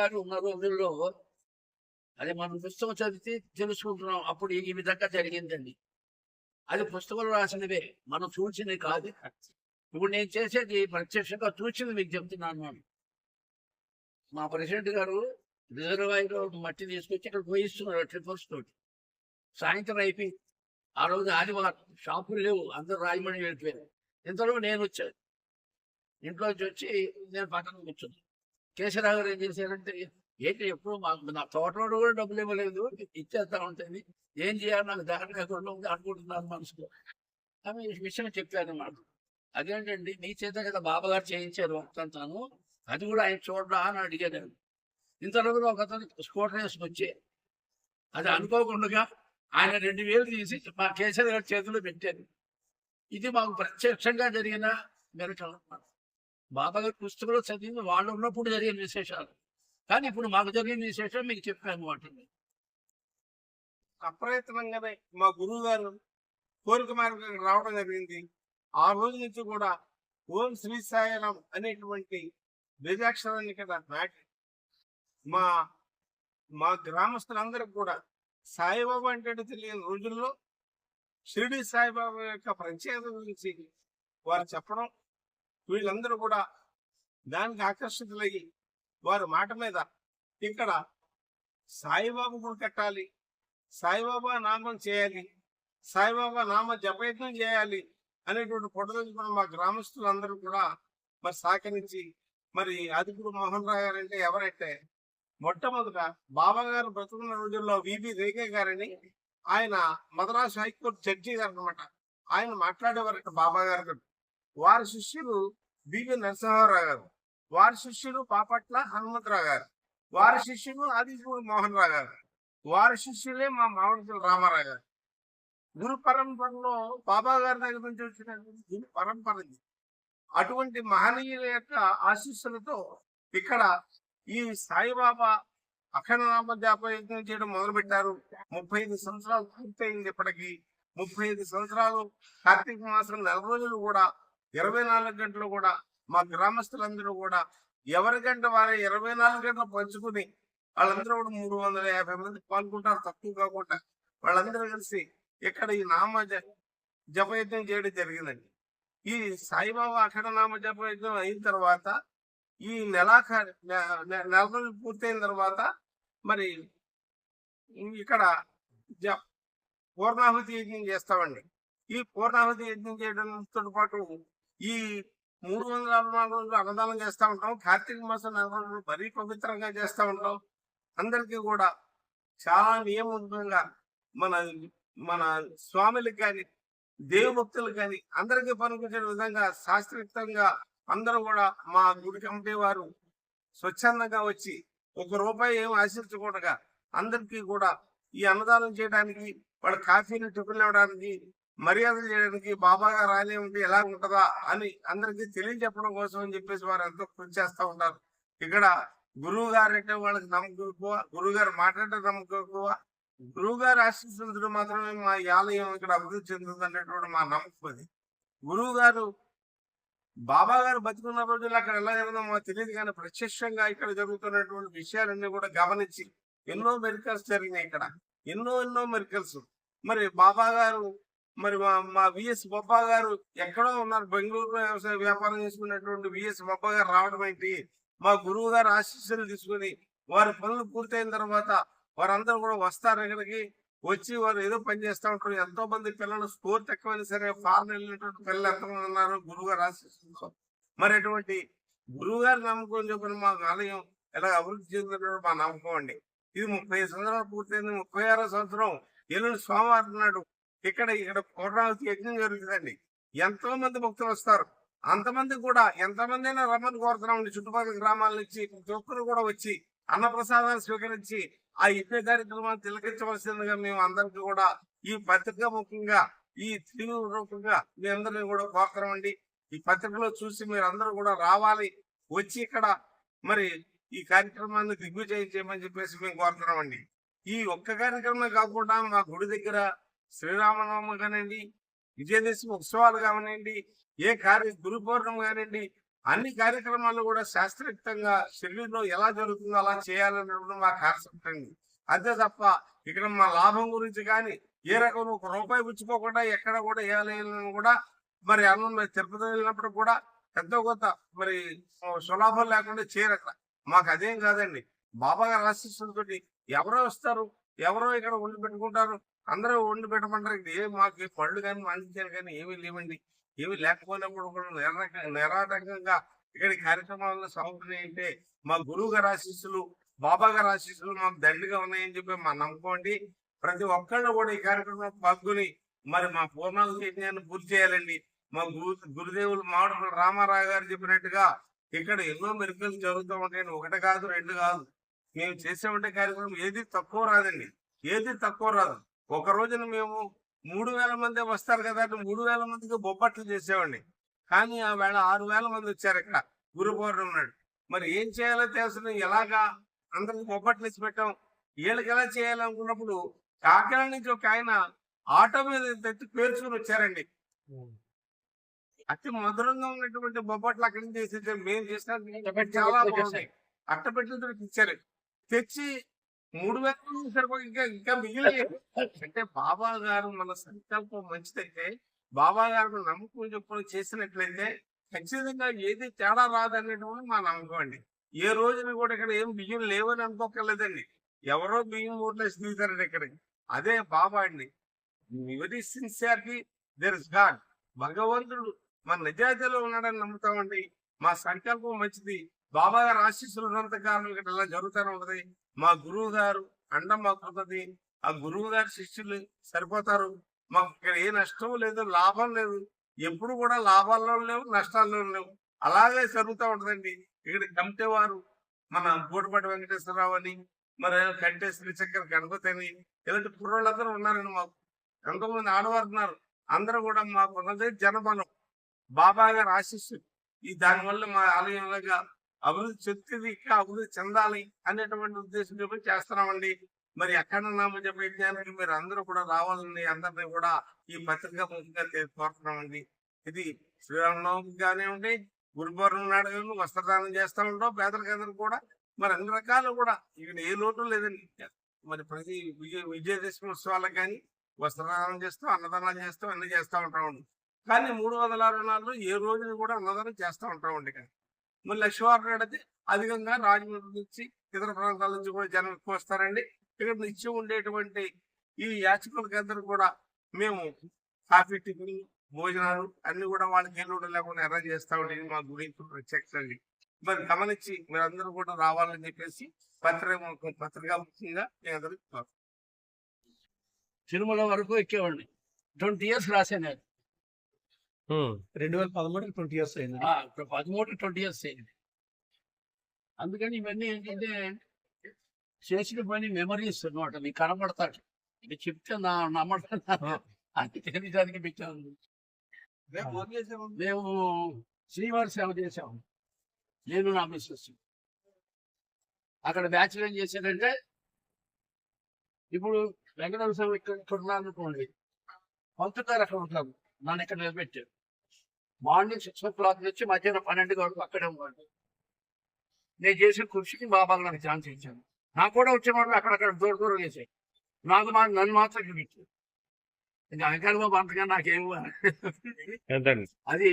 గారు ఉన్న రోజుల్లో అది మనం పుస్తకం చదివితే తెలుసుకుంటున్నాం. అప్పుడు ఈ విధంగా జరిగిందండి. అది పుస్తకంలో రాసినవే. మనం చూసింది కాదు. ఇప్పుడు నేను చేసేది ప్రత్యక్షంగా చూసింది మీకు చెప్తున్నాను నేను. మా ప్రెసిడెంట్ గారు రిజర్వాయర్ మట్టి తీసుకొచ్చి ఇక్కడ పోయిస్తున్నారు ట్రిపర్స్ తోటి. సాయంత్రం అయిపోయి ఆ రోజు ఆదివారం షాపులు లేవు. అందరూ రాజమండ్రి వెళ్ళిపోయారు. ఇంతలో నేను వచ్చాను. ఇంట్లోంచి వచ్చి నేను పక్కన కూర్చున్నాను. కేశవరావు గారు ఏం చేశారంటే ఏంటి ఎప్పుడు మాకు నా తోటలో కూడా డబ్బులు ఇవ్వలేదు ఇచ్చేస్తా ఉంటుంది. ఏం చేయాలి? నాకు దారి లేకుండా ఉంది అనుకుంటున్నాను మనసులో. ఆమె విషయం చెప్పాను మాకు అదేంటండి మీ చేత కదా బాబాగారు చేయించారు అంతాను అది కూడా ఆయన చూడరా అని అడిగాను ఇంతవరకు ఒక అతను స్కూటర్ వచ్చే అది అనుకోకుండా ఆయన రెండు వేలు తీసి మా కేసీఆర్ గారి చేతిలో పెట్టారు. ఇది మాకు ప్రత్యక్షంగా జరిగిన మెరటం అన్నమాట బాబాగారి పుస్తకంలో చదివింది వాళ్ళు ఉన్నప్పుడు జరిగిన విశేషాలు. కానీ ఇప్పుడు మాకు జరిగిన విశేషం మీకు చెప్పాను వాటిని. అప్రయత్నంగానే మా గురువు గారు కోరిక మార్గం రావడం జరిగింది. ఆ రోజు నుంచి కూడా ఓం శ్రీ సాయిరాం అనేటువంటి బీజాక్షరాన్ని కదా నాటి మా మా గ్రామస్తులందరికి కూడా సాయిబాబా అంటే తెలియని రోజుల్లో షిరిడి సాయిబాబా యొక్క ప్రత్యేకత గురించి వారు చెప్పడం వీళ్ళందరూ కూడా దానికి ఆకర్షితులయ్యి వారి మాట మీద ఇక్కడ సాయిబాబా గుడి కట్టాలి సాయిబాబా నామం చేయాలి సాయిబాబా నామ జపయత్నం చేయాలి అనేటువంటి పొట్టదలు కూడా మా గ్రామస్తులందరూ కూడా మరి సహకరించి మరి ఆదిపుడు మోహన్ రావు గారు అంటే ఎవరైతే మొట్టమొదట బాబా గారు బ్రతుకున్న రోజుల్లో విబి రేఖ గారని ఆయన మద్రాసు హైకోర్టు జడ్జి గారు అనమాట ఆయన మాట్లాడేవారట బాబా గారు. వారి శిష్యులు బివి నరసింహారావు గారు. వారి శిష్యులు పాపట్ల హనుమంతరావు గారు. వారి శిష్యులు ఆదిశూడి మోహన్ రావు గారు. వారి శిష్యులే మా మామిడి రామారావు గారు. గురు పరంపరలో బాబా గారి దగ్గర నుంచి వచ్చినటువంటి గురు పరంపర అటువంటి మహనీయుల యొక్క ఆశీస్సులతో ఇక్కడ ఈ సాయిబాబా అఖండనామ జాపయత్నం చేయడం మొదలు పెట్టారు ముప్పై ఐదు సంవత్సరాలు పూర్తయింది ఇప్పటికీ. ముప్పై ఐదు సంవత్సరాలు కార్తీక మాసం నెల రోజులు కూడా ఇరవై నాలుగు గంటలు కూడా మా గ్రామస్తులందరూ కూడా ఎవరి గంట వారే ఇరవై నాలుగు గంటలు పంచుకుని వాళ్ళందరూ కూడా మూడు వందల యాభై మంది పాల్గొంటారు తక్కువ కాకుండా. వాళ్ళందరూ కలిసి ఇక్కడ ఈ నామ జ- జపయజ్ఞం చేయడం జరిగిందండి. ఈ సాయిబాబా అఖండ నామ జపయజ్ఞం అయిన తర్వాత ఈ నెలాఖరు నెల రోజులు పూర్తయిన తర్వాత మరి ఇక్కడ జ పూర్ణాహుతి యజ్ఞం చేస్తామండి. ఈ పూర్ణాహుతి యజ్ఞం చేయడంతో పాటు ఈ మూడు వందల అరవై నాలుగు రోజులు అన్నదానం చేస్తూ ఉంటాం. కార్తీక మాసం నెల రోజులు మరీ పవిత్రంగా చేస్తూ ఉంటాం. అందరికీ కూడా చాలా నియమంగా మన మన స్వాములకు కానీ దేవభక్తులు కానీ అందరికీ పనికొచ్చే విధంగా శాస్త్రయుక్తంగా అందరూ కూడా మా గుడి కమిటీ వారు స్వచ్ఛందంగా వచ్చి ఒక రూపాయి ఏం ఆశించకుండా అందరికీ కూడా ఈ అన్నదానం చేయడానికి వాళ్ళ కాఫీని టిఫిన్ ఇవ్వడానికి మర్యాదలు చేయడానికి బాబా గారు ఆలయం ఉంటే ఎలా ఉంటుందా అని అందరికీ తెలియజెప్పడం కోసం అని చెప్పేసి వారు ఎంతో కృషి చేస్తూ ఉంటారు. ఇక్కడ గురువు గారు అంటే వాళ్ళకి నమ్మకం ఎక్కువ గురువు గారు మాట్లాడే నమ్మకం ఎక్కువ. గురువు గారు ఆశీస్సులతో మాత్రమే మా ఆలయం ఇక్కడ అభివృద్ధి చెందుతుంది అనేటువంటి మా నమ్మకం అది. గురువు గారు బాబా గారు బతుకున్న రోజుల్లో అక్కడ ఎలా జరిగిందో మాకు తెలియదు కానీ ప్రత్యక్షంగా ఇక్కడ జరుగుతున్నటువంటి విషయాలన్నీ కూడా గమనించి ఎన్నో మెరికల్స్ జరిగినాయి ఇక్కడ. ఎన్నో ఎన్నో మెరికల్స్ మరి బాబా గారు మరి మా మా విఎస్ బొబ్బా గారు ఎక్కడో ఉన్నారు బెంగళూరు వ్యవసాయ వ్యాపారం చేసుకున్నటువంటి విఎస్ బొబ్బా గారు రావడం ఏంటి? మా గురువు గారు ఆశీస్సులు తీసుకుని వారి పనులు పూర్తయిన తర్వాత వారందరూ కూడా వస్తారు ఇక్కడికి. వచ్చి వారు ఏదో పని చేస్తూ ఉంటారు. ఎంతో మంది పిల్లలు స్కోర్ తక్కువైనా సరే ఫారెన్ వెళ్ళినటువంటి పిల్లలు ఎంతమంది ఉన్నారు గురువు గారు ఆశీస్సులతో. మరి అటువంటి గురువు గారి నమ్మకం చెప్పిన మా ఆలయం ఎలా అభివృద్ధి చెందిన మా నమ్మకం అండి. ఇది ముప్పై సంవత్సరాలు పూర్తయింది. ముప్పై ఆరో సంవత్సరం ఎల్లుండి సోమవారం నాడు ఇక్కడ ఇక్కడ పూర్ణావతి యజ్ఞం జరుగుతుందండి. ఎంతో మంది భక్తులు వస్తారు. అంతమంది కూడా ఎంతమంది అయినా రమ్మని కోరుతున్నామండి చుట్టుపక్కల గ్రామాల నుంచి ప్రతి ఒక్కరు కూడా వచ్చి అన్నప్రసాదాన్ని స్వీకరించి ఆ యజ్ఞ కార్యక్రమాన్ని తిలకించవలసిందిగా మేము అందరికీ కూడా ఈ పత్రిక ముఖ్యంగా ఈ తెలుగు రూపంగా మీ అందరినీ కూడా కోరుతున్నామండి ఈ పత్రికలో చూసి మీరు అందరూ కూడా రావాలి వచ్చి ఇక్కడ మరి ఈ కార్యక్రమాన్ని దిగ్విజయం చేయమని చెప్పేసి మేము కోరుతున్నామండి ఈ ఒక్క కార్యక్రమమే కాకుండా మా గుడి దగ్గర శ్రీరామనవమి కానివ్వండి విజయదశమి ఉత్సవాలు కానివ్వండి ఏ కార్య గురు పౌర్ణమి కానివ్వండి అన్ని కార్యక్రమాలు కూడా శాస్త్రయుక్తంగా షెడ్యూల్లో ఎలా జరుగుతుందో అలా చేయాలనేది మా కాన్సెప్ట్ అండి. అంతే తప్ప ఇక్కడ మా లాభం గురించి కానీ ఏ రకం ఒక రూపాయి పుచ్చుకోకుండా ఎక్కడ కూడా ఏ కూడా మరి అన్నం మరి తిరుపతి వెళ్ళినప్పుడు కూడా పెద్ద కొత్త మరి సులాభం లేకుండా చేయరు అక్కడ మాకు అదేం కాదండి. బాబా గారు ఆశీస్సులతో ఎవరో వస్తారు ఎవరో ఇక్కడ ఉండి పెట్టుకుంటారు అందరూ వండి పెట్టమంటారు. ఇది ఏ మాకు పళ్ళు కానీ మంచిగా కానీ ఏమీ లేవండి. ఏమీ లేకపోయినప్పుడు కూడా నిరాటకంగా ఇక్కడ కార్యక్రమాలను సౌకర్యం అంటే మా గురువు గారి ఆశీస్సులు బాబా గారి ఆశీస్సులు మాకు దండిగా ఉన్నాయని చెప్పి మా నమ్మకం అండి. ప్రతి ఒక్కళ్ళు కూడా ఈ కార్యక్రమం పాల్గొని మరి మా పూర్ణాలు చైతన్యాన్ని పూర్తి చేయాలండి. మా గురు గురుదేవులు మామిడి రామారావు గారు చెప్పినట్టుగా ఇక్కడ ఎన్నో మెరుకులు జరుగుతూ ఉంటాయండి ఒకటి కాదు రెండు కాదు. మేము చేసేవంటే కార్యక్రమం ఏది తక్కువ రాదండి. ఏది తక్కువ రాదు. ఒక రోజున మేము మూడు వేల మంది వస్తారు కదా అంటే మూడు వేల మందికి బొబ్బట్లు చేసేవాడిని. కానీ ఆ వేళ ఆరు వేల మంది వచ్చారు ఇక్కడ. గురు పౌర్ణమి నాడు. మరి ఏం చేయాలో తెలుసు ఎలాగా అందరికి బొబ్బట్లు ఇచ్చి పెట్టాం. వీళ్ళకి ఎలా చేయాలనుకున్నప్పుడు కాకినాడ నుంచి ఒక ఆయన ఆటో మీద తెచ్చి పేర్చుకుని వచ్చారండి. అతి మధురంగా ఉన్నటువంటి బొబ్బట్లు అక్కడి నుంచి చేసి మేము చేసిన చాలా బాగుంది అట్టపెట్టెలతో ఇచ్చారు. తెచ్చి మూడు వేల సరిపోయి ఇంకా ఇంకా మిగిలి అంటే బాబా గారు మన సంకల్పం మంచిదైతే బాబా గారు నమ్మకం చెప్పుకొని చేసినట్లయితే ఖచ్చితంగా ఏది తేడా రాదనేటువంటి మా నమ్మకం అండి. ఏ రోజున కూడా ఇక్కడ ఏం బియ్యం లేవని అనుకోకర్లేదండి ఎవరో బియ్యం ఓట్లేసి దిగుతారండి ఇక్కడ. అదే బాబా అండి. Very sincerity there is god భగవంతుడు మన నిజాయితీలో ఉన్నాడని నమ్ముతామండి. మా సంకల్పం మంచిది. బాబా గారు ఆశీస్సులు ఉన్నంత కాలం ఇక్కడ ఇలా జరుగుతూనే ఉంటది మా గురువు గారు అండం మాకు ఉంటది ఆ గురువు గారి శిష్యులు సరిపోతారు. మాకు ఇక్కడ ఏ నష్టం లేదు లాభం లేదు. ఎప్పుడు కూడా లాభాల్లో లేవు నష్టాల్లో లేవు. అలాగే జరుగుతూ ఉంటదండి. ఇక్కడ కమిటీ వారు మన గోటుపాటి వెంకటేశ్వరరావు అని మరి కంటే శ్రీచక్ర గణపతి అని ఇలాంటి కుర్రోళ్ళందరూ ఉన్నారండి మాకు. ఎంతో మంది ఆడవారు ఉన్నారు. అందరూ కూడా మాకు ఉన్నది జనబలం. బాబా గారు ఆశిస్సులు. ఈ దానివల్ల మా ఆలయంలో అభివృద్ధి చెందింది ఇంకా అభివృద్ధి చెందాలి అనేటువంటి ఉద్దేశంతో చేస్తున్నామండి. మరి ఎక్కడ నామ చెప్పే యజ్ఞానికి మీరు అందరూ కూడా రావాలని అందరినీ కూడా ఈ పత్రిక ముఖ్యంగా కోరుతున్నామండి. ఇది శ్రీరామనవమికి కానివ్వండి గురుపూర్ణం నాడు కానీ వస్త్రదానం చేస్తూ ఉంటాం. పేదరికందరూ కూడా. మరి అన్ని రకాలు కూడా. ఇక్కడ ఏ లోటు లేదండి. మరి ప్రతి విజయ విజయదశమి ఉత్సవాలకు కానీ వస్త్రదానం చేస్తూ అన్నదానాలు చేస్తాం అన్ని చేస్తూ ఉంటామండి. కానీ మూడు వందల అరవై నాలుగు ఏ రోజున కూడా అన్నదానం చేస్తూ ఉంటాం అండి మరి లక్ష్మీవారం నాడు అయితే అధికంగా రాజమండ్రి నుంచి ఇతర ప్రాంతాల నుంచి కూడా జనం ఎక్కువ వస్తారండి. ఇక్కడ నిత్యం ఉండేటువంటి ఈ యాచకుల కేంద్రం కూడా మేము కాఫీ టిఫిన్ భోజనాలు అన్ని కూడా వాళ్ళకి ఏళ్ళు లేకుండా అరేంజ్ చేస్తా ఉండేది మా గురించి ప్రత్యక్షండి మరి గమనించి మీరందరూ కూడా రావాలని చెప్పేసి పత్రిక పత్రికా ముఖ్యంగా నేను అందరికి తిరుమల వరకు ఎక్కేవాడిని. ట్వంటీ ఇయర్స్ రాశాను నేను రెండు వేల పదమూడు ట్వంటీ ఇయర్స్ అయింది పదమూడు ట్వంటీ ఇయర్స్ అయింది. అందుకని ఇవన్నీ ఏంటంటే చేసిన పని మెమరీస్ అనమాట నీకు కనబడతాడు. ఇది చెప్తే నా నమ్మటం అది తెలియడానికి పెట్టాను. మేము శ్రీవారి సేవ చేసాము నేను నా మిస్సెస్. అక్కడ బ్యాచ్లు ఏం చేశారంటే ఇప్పుడు వెంకటేశ్వర స్వామి ఇక్కడ ఇక్కడ ఉన్నాను అనుకోండి అక్కడ ఉంటారు. నన్ను ఇక్కడ నిలబెట్టారు. మార్నింగ్ సిక్స్ ఓ క్లాక్ నుంచి మధ్యాహ్నం పన్నెండు వరకు అక్కడే ఉన్నాడు. నేను చేసిన కృషికి బాబాలు నాకు ఛాన్స్ ఇచ్చాను నాకు కూడా వచ్చిన వాళ్ళు అక్కడక్కడ దూర దూరం చేశాయి నాకు మా నన్ను మాత్రం చూపించారు. ఇంకా వెంకట బాబు అంతగా నాకేం ఎంతండి? అది